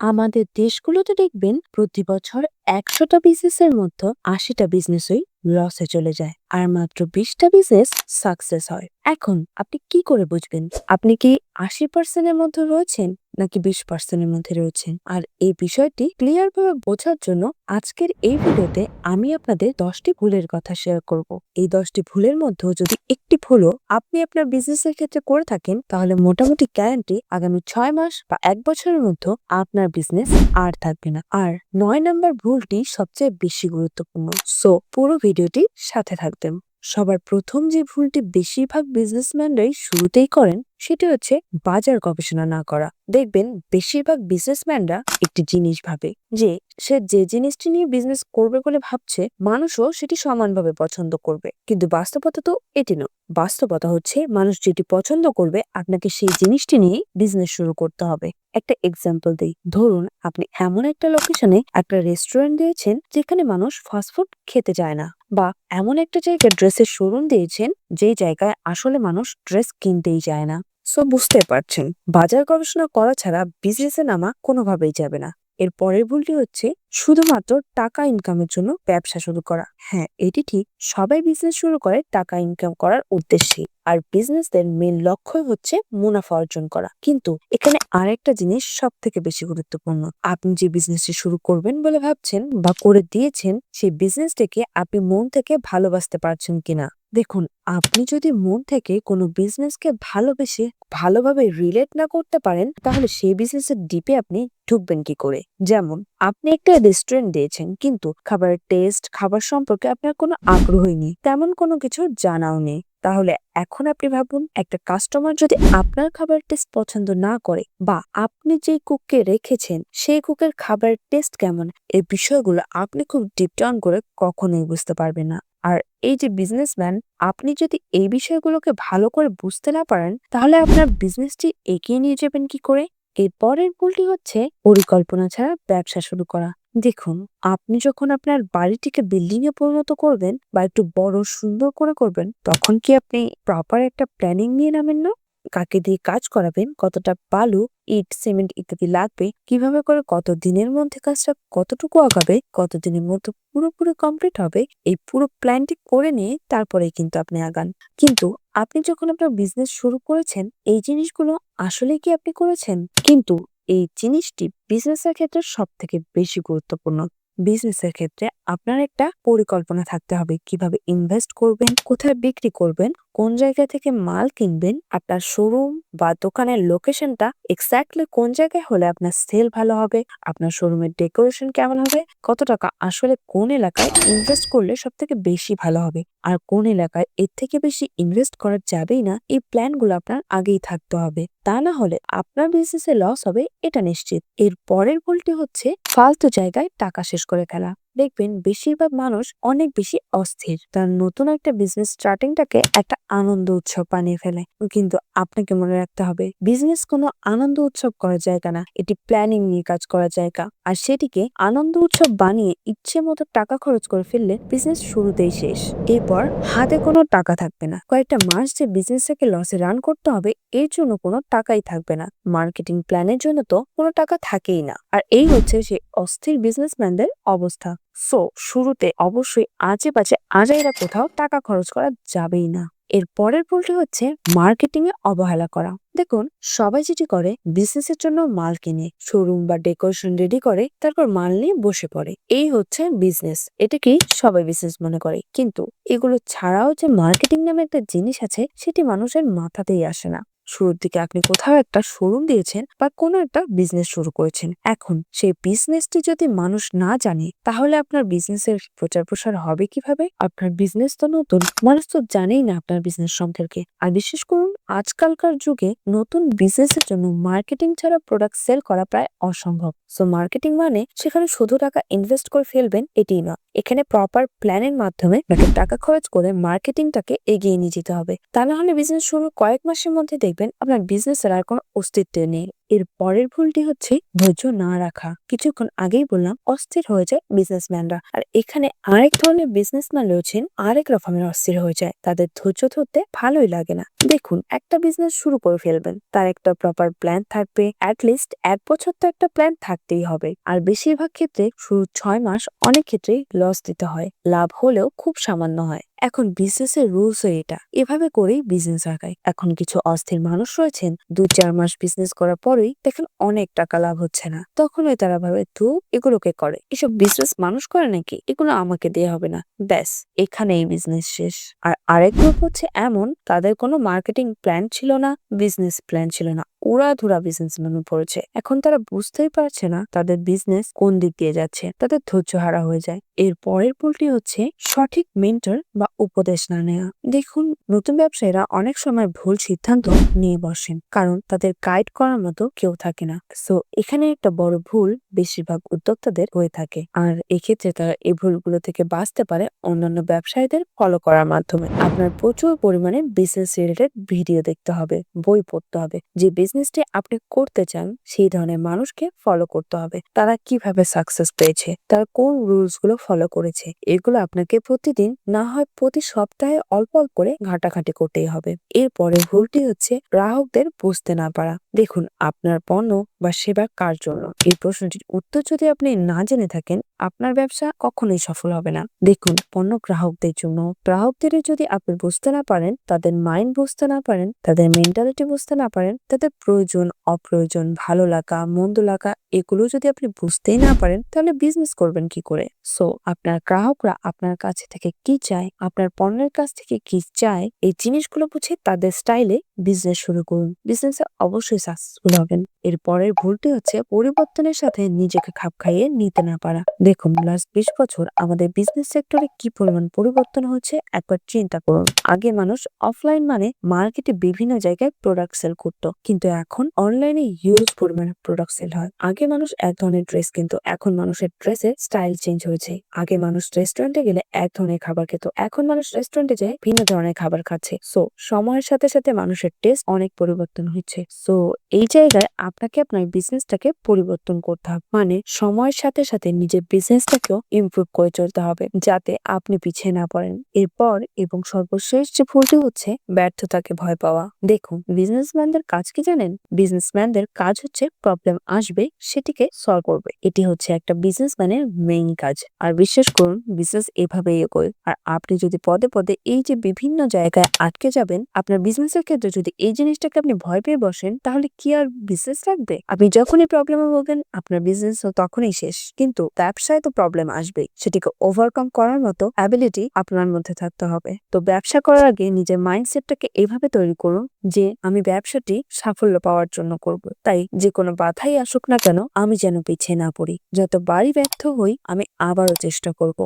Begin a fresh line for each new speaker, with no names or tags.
আমাদের দেশগুলোতে দেখবেন প্রতি বছর একশোটা বিজনেসের মধ্যে আশিটা বিজনেসই লসে চলে যায়। আর মাত্র বিশটা বিজনেস সাকসেস হয়। এখন আপনি কি করে বুঝবেন? আপনি কি আশি পার্সেন্টের মধ্যে রয়েছেন নাকি বিশ পার্সেন্টের মধ্যে রয়েছেন? আর এই বিষয়টি ক্লিয়ার ভাবে বোঝার জন্য আজকের এই ভিডিওতে আমি আপনাদের দশটি ভুলের কথা শেয়ার করব। এই দশটি ভুলের মধ্যেও যদি একটি ভুলও আপনি আপনার বিজনেসের ক্ষেত্রে করে থাকেন, তাহলে মোটামুটি গ্যারান্টি আগামী ছয় মাস বা এক বছরের মধ্যে আপনার বিজনেস আর থাকবে না। আর নয় নাম্বার ভুলটি সবচেয়ে বেশি গুরুত্বপূর্ণ। সো পুরো ভিডিওটি সাথে থাকবেন। সবার প্রথম যে ভুলটি বেশিরভাগ বিজনেসম্যানরাই শুরুতেই করেন, সেটি হচ্ছে বাজার গবেষণা না করা। দেখবেন, বেশিরভাগ বিজনেসম্যানরা একটি জিনিস ভাবে যে, সে যে জিনিসটি নিয়ে বিজনেস করবে বলে ভাবছে, মানুষও সেটি সমানভাবে পছন্দ করবে। কিন্তু বাস্তবতা তো এটি নয়। বাস্তবতা হচ্ছে, মানুষ যেটি পছন্দ করবে, আপনাকে সেই জিনিসটি নিয়ে বিজনেস শুরু করতে হবে। একটা এক্সাম্পল দিই। ধরুন, আপনি এমন একটা লোকেশনে একটা রেস্টুরেন্ট দিয়েছেন, যেখানে মানুষ ফাস্টফুড খেতে যায় না। বা এমন একটা জায়গায় ড্রেসের শোরুম দিয়েছেন, যেই জায়গায় আসলে মানুষ ড্রেস কিনতেই যায় না। সো বুঝতে পারছেন, বাজার গবেষণা করা ছাড়া বিজনেসে নামা কোনোভাবেই যাবে না। এর পরের ভুলটি হচ্ছে শুধুমাত্র টাকা ইনকামের জন্য ব্যবসা শুরু করা। হ্যাঁ এটি ঠিক, সবাই বিজনেস শুরু করে টাকা ইনকাম করার উদ্দেশ্যে আর বিজনেসদের মেন লক্ষ্য হচ্ছে মুনাফা অর্জন করা। কিন্তু এখানে আরেকটা জিনিস সব থেকে বেশি গুরুত্বপূর্ণ। আপনি যে বিজনেসটি শুরু করবেন বলে ভাবছেন বা করে দিয়েছেন, সেই বিজনেসটাকে আপনি মন থেকে ভালোবাসতে পারছেন কিনা? দেখুন, আপনি যদি মন থেকে কোনো বিজনেসকে ভালোবেসে ভালোভাবে রিলেট না করতে পারেন, তাহলে সেই বিজনেসের ডিপে আপনি ঢুকবেন কি করে? যেমন, আপনি একটা রেস্টুরেন্ট দিয়েছেন, কিন্তু খাবারের টেস্ট খাবার সম্পর্কে আপনার কোনো আগ্রহই নেই, তেমন কোনো কিছু জানাও নেই। তাহলে এখন আপনি ভাবুন, একটা কাস্টমার যদি আপনার খাবার টেস্ট পছন্দ না করে বা আপনি যে কুককে রেখেছেন সেই কুকের খাবারের টেস্ট কেমন? এই বিষয়গুলো আপনি খুব ডিপ ডাউন করে কখনোই বুঝতে পারবেন না। আর এই যে বিজনেসম্যান আপনি যদি এই বিষয়গুলোকে ভালো করে বুঝতে না পারেন, তাহলে আপনার বিজনেসটি এগিয়ে নিয়ে যাবেন কি করে? এর পরের ভুলটি হচ্ছে পরিকল্পনা ছাড়া ব্যবসা শুরু করা। দেখুন, আপনি যখন আপনার বাড়িটিকে বিল্ডিং এ পরিণত করবেন বা একটু বড় সুন্দর করে করবেন, তখন কি আপনি প্রপার একটা প্ল্যানিং নিয়ে নামেন না? কাকে দিয়ে কাজ করাবেন, কতটা বালু, ইট, সিমেন্ট ইত্যাদি লাগবে, কীভাবে করে কত দিনের মধ্যে কাজটা কতটুকু আগাবে কত দিনের মধ্যে পুরোপুরি কমপ্লিট হবে, এই পুরো প্ল্যানটি করে নিয়ে তারপরে কিন্তু আপনি আগান। কিন্তু আপনি যখন আপনার বিজনেস শুরু করেছেন, এই জিনিসগুলো আসলে কি আপনি করেছেন? কিন্তু এই জিনিসটি বিজনেসের ক্ষেত্রে সব থেকে বেশি গুরুত্বপূর্ণ। বিজনেসের ক্ষেত্রে আপনার একটা পরিকল্পনা থাকতে হবে, কীভাবে ইনভেস্ট করবেন, কোথায় বিক্রি করবেন কোন জায়গা থেকে মাল কিনবেন আপনার শোরুম বা দোকানের লোকেশনটা এক্স্যাক্টলি কোন জায়গায় হলে আপনার সেল ভালো হবে, আপনার শোরুমের ডেকোরেশন কেমন হবে, কত টাকা আসলে কোন এলাকায় ইনভেস্ট করলে সব থেকে বেশি ভালো হবে আর কোন এলাকায় এর থেকে বেশি ইনভেস্ট করা যাবেই না, এই প্ল্যানগুলো আপনার আগেই থাকতে হবে। তা না হলে আপনার বিজনেসে লস হবে, এটা নিশ্চিত। এর পরের ভুলটি হচ্ছে ফালতু জায়গায় টাকা শেষ করে ফেলা। দেখবেন বেশিরভাগ মানুষ অনেক বেশি অস্থির। তার নতুন একটা বিজনেস স্টার্টিংটাকে একটা আনন্দ উৎসব বানিয়ে ফেলে। কিন্তু আপনাকে মনে রাখতে হবে বিজনেস কোনো আনন্দ উৎসব করার জায়গা না। এটি প্ল্যানিং নিয়ে কাজ করার জায়গা। আর সেটিকে আনন্দ উৎসব বানিয়ে ইচ্ছে মতো টাকা খরচ করে ফেললে বিজনেস শুরুতেই শেষ। এরপর হাতে কোনো টাকা থাকবে না। কয়েকটা মাস যে বিজনেস বিজনেসটাকে লসে রান করতে হবে, এর জন্য কোনো টাকাই থাকবে না। মার্কেটিং প্ল্যানের জন্য তো কোনো টাকা থাকেই না। আর এই হচ্ছে সেই অস্থির বিজনেসম্যানদের অবস্থা। সো শুরুতে অবশ্যই আজে বাজে আজাইরা কোথাও টাকা খরচ করা যাবেই না। এর পরের ভুলটি হচ্ছে মার্কেটিং এ অবহেলা করা। দেখুন, সবাই যেটি করে বিজনেস এর জন্য মাল কিনে শোরুম বা ডেকোরেশন রেডি করে, তারপর মাল নিয়ে বসে পড়ে। এই হচ্ছে বিজনেস এটাকেই সবাই বিজনেস মনে করে। কিন্তু এগুলো ছাড়াও যে মার্কেটিং নামে একটা জিনিস আছে, সেটি মানুষের মাথাতেই আসে না। শুরুর দিকে আপনি কোথাও একটা শোরুম দিয়েছেন বা কোনো একটা বিজনেস শুরু করেছেন। এখন সেই বিজনেসটি যদি মানুষ না জানে, তাহলে আপনার বিজনেসের প্রচার প্রসার হবে কীভাবে? আপনার বিজনেস তো নতুন, মানুষ তো জানেই না আপনার বিজনেস সম্পর্কে। আর বিশেষ করুন, আজকালকার যুগে নতুন বিজনেসের জন্য মার্কেটিং ছাড়া প্রোডাক্ট সেল করা প্রায় অসম্ভব। সো মার্কেটিং মানে সেখানে শুধু টাকা ইনভেস্ট করে ফেলবেন এটি না এখানে প্রপার প্ল্যানের মাধ্যমে টাকা খরচ করে মার্কেটিংটাকে এগিয়ে নিয়ে যেতে হবে। তা না হলে বিজনেস শুরু কয়েক মাসের মধ্যে দেখবেন আপনার বিজনেসের আর কোনো অস্তিত্ব নেই। এর পরের ভুলটি হচ্ছে ধৈর্য না রাখা। কিছুক্ষণ আগেই বললাম, অস্থির হয়ে যায় বিজনেসম্যানরা আর এখানে আরেক ধরনের বিজনেসম্যান রয়েছেন, আরেক রকমের অস্থির হয়ে যায়। তাদের ধৈর্য ধরতে ভালোই লাগে না। দেখুন, একটা বিজনেস শুরু করে ফেলবেন। তার একটা প্রপার প্ল্যান থাকবে। লিস্ট এক বছর তো একটা প্ল্যান থাকতেই হবে। আর বেশিরভাগ ক্ষেত্রে শুরু ছয় মাস অনেক ক্ষেত্রেই লস দিতে হয়। লাভ হলেও খুব সামান্য হয়। এখন বিজনেসের রুলস এটা। এভাবে করেই বিজনেস আগায়। এখন কিছু অস্থির মানুষ রয়েছেন। দু চার মাস বিজনেস করার পরেই দেখেন অনেক টাকা লাভ হচ্ছে না। তখনই তারা ভাবে তু এগুলোকে করে? এসব বিজনেস মানুষ করে নাকি? এগুলো আমাকে দিয়ে হবে না। ব্যাস, এখানেই বিজনেস শেষ। আর আরেক গ্রুপ হচ্ছে এমন, তাদের কোনো মার্কেটিং প্ল্যান ছিল না বিজনেস প্ল্যান ছিল না। উড়াধুরা বিজনেস ম্যান পড়েছে। এখন তারা বুঝতেই পারছে না তাদের বিজনেস কোন দিক দিয়ে যাচ্ছে। তাদের ধৈর্য হারা হয়ে যায়। এর পরের ভুলটি হচ্ছে সঠিক মেন্টর বা উপদেশ না নেওয়া দেখুন, নতুন ব্যবসায়ীরা অনেক সময় ভুল সিদ্ধান্ত নিয়ে বসেন। কারণ তাদের গাইড করার মতো কেউ থাকে না। সো এখানে একটা বড় ভুল বেশিরভাগ উদ্যোক্তাদের হয়ে থাকে। আর এক্ষেত্রে তারা এই ভুলগুলো থেকে বাঁচতে পারে অন্যান্য ব্যবসায়ীদের ফলো করার মাধ্যমে। আপনার প্রচুর পরিমাণে বিজনেস রিলেটেড ভিডিও দেখতে হবে, বই পড়তে হবে। যে বিজনেসটি আপনি করতে চান, সেই ধরনের মানুষকে ফলো করতে হবে। তারা কীভাবে সাকসেস পেয়েছে, তারা কোন রুলসগুলো ফলো করেছে, এগুলো আপনাকে প্রতিদিন না হয় প্রতি সপ্তাহে অল্প অল্প করে ঘাটাঘাটি করতেই হবে। এরপরে ভুলটি হচ্ছে গ্রাহকদের বুঝতে না পারা। দেখুন আপনার পণ্য বা সেবা কার জন্য? এই প্রশ্নটির উত্তর যদি আপনি না জেনে থাকেন ব্যবসা কখনোই সফল হবে না। দেখুন, পণ্য গ্রাহকদের জন্য গ্রাহকদের যদি আপনি বুঝতে না পারেন, তাদের মাইন্ড বুঝতে না পারেন, তাদের মেন্টালিটি বুঝতে না পারেন, তাদের প্রয়োজন, অপ্রয়োজন, ভালো লাগা, মন্দ লাগা, এগুলো যদি আপনি বুঝতেই না পারেন, তাহলে বিজনেস করবেন কি করে? সো আপনার গ্রাহকরা আপনার কাছে থেকে কি চায়, আপনার পণ্যের কাছ থেকে কি চায়, এই জিনিসগুলো বুঝে তাদের স্টাইলে বিজনেস শুরু করুন। বিজনেসে অবশ্যই সাকসেসফুল হবেন। এর পরের ভুলটি হচ্ছে পরিবর্তনের সাথে নিজেকে খাপ খাইয়ে নিতে না পারা। দেখুন লাস্ট বিশ বছর আমাদের বিজনেস সেক্টরে কি পরিমাণ পরিবর্তন হচ্ছে একবার চিন্তা করুন। আগে মানুষ অফলাইন মানে মার্কেটে বিভিন্ন জায়গায় প্রোডাক্ট সেল করত, কিন্তু এখন অনলাইনে হিউজ পরিমাণে প্রোডাক্ট সেল হয়। আগে মানুষ এক ধরনের ড্রেস কিন্তু, এখন মানুষের ড্রেসের স্টাইল চেঞ্জ হয়েছে। আগে মানুষ রেস্টুরেন্টে গেলে এক ধরনের খাবার খেত, এখন মানুষ রেস্টুরেন্টে যায় ভিন্ন ধরনের খাবার খাচ্ছে। সো সময়ের সাথে সাথে মানুষের টেস্ট অনেক পরিবর্তন হচ্ছে। সো এই জায়গায় আপনাকে আপনার বিজনেসটাকে পরিবর্তন করতে হবে। মানে সময়ের সাথে সাথে নিজের বিজনেসটাকেও ইমপ্রুভ করে চলতে হবে, যাতে আপনি পিছিয়ে না পড়েন। এরপর এবং সর্বশেষ যে ভুলটি হচ্ছে, ব্যর্থতাকে ভয় পাওয়া। দেখুন বিজনেসম্যানদের কাজ কি জানেন? বিজনেসম্যানদের কাজ হচ্ছে প্রবলেম আসবে, সেটিকে সলভ করবে। এটি হচ্ছে একটা বিজনেসম্যানের মেইন কাজ। আর বিশ্বাস করুন বিজনেস এভাবে এগোয়। আর আপনি যদি পদে পদে এই যে বিভিন্ন জায়গায় আটকে যাবেন, আপনার বিজনেসের ক্ষেত্রে যদি এই জিনিসটাকে আপনি ভয় পেয়ে বসেন, তাহলে কি আর বিজনেস থাকবে আপনি যখনই প্রবলেমে বলবেন আপনার বিজনেস তখনই শেষ। কিন্তু ব্যবসায় তো প্রবলেম আসবে সেটিকে ওভারকাম করার মতো অ্যাবিলিটি আপনার মধ্যে থাকতে হবে। তো ব্যবসা করার আগে নিজের মাইন্ডসেটটাকে এভাবে তৈরি করুন যে, আমি ব্যবসাটি সাফল্য পাওয়ার জন্য করব। তাই যে কোনো বাধাই আসুক না কেন, আমি যেন পিছিয়ে না পড়ি। যত বাড়ি ব্যর্থ হই, আমি আবারও চেষ্টা করব।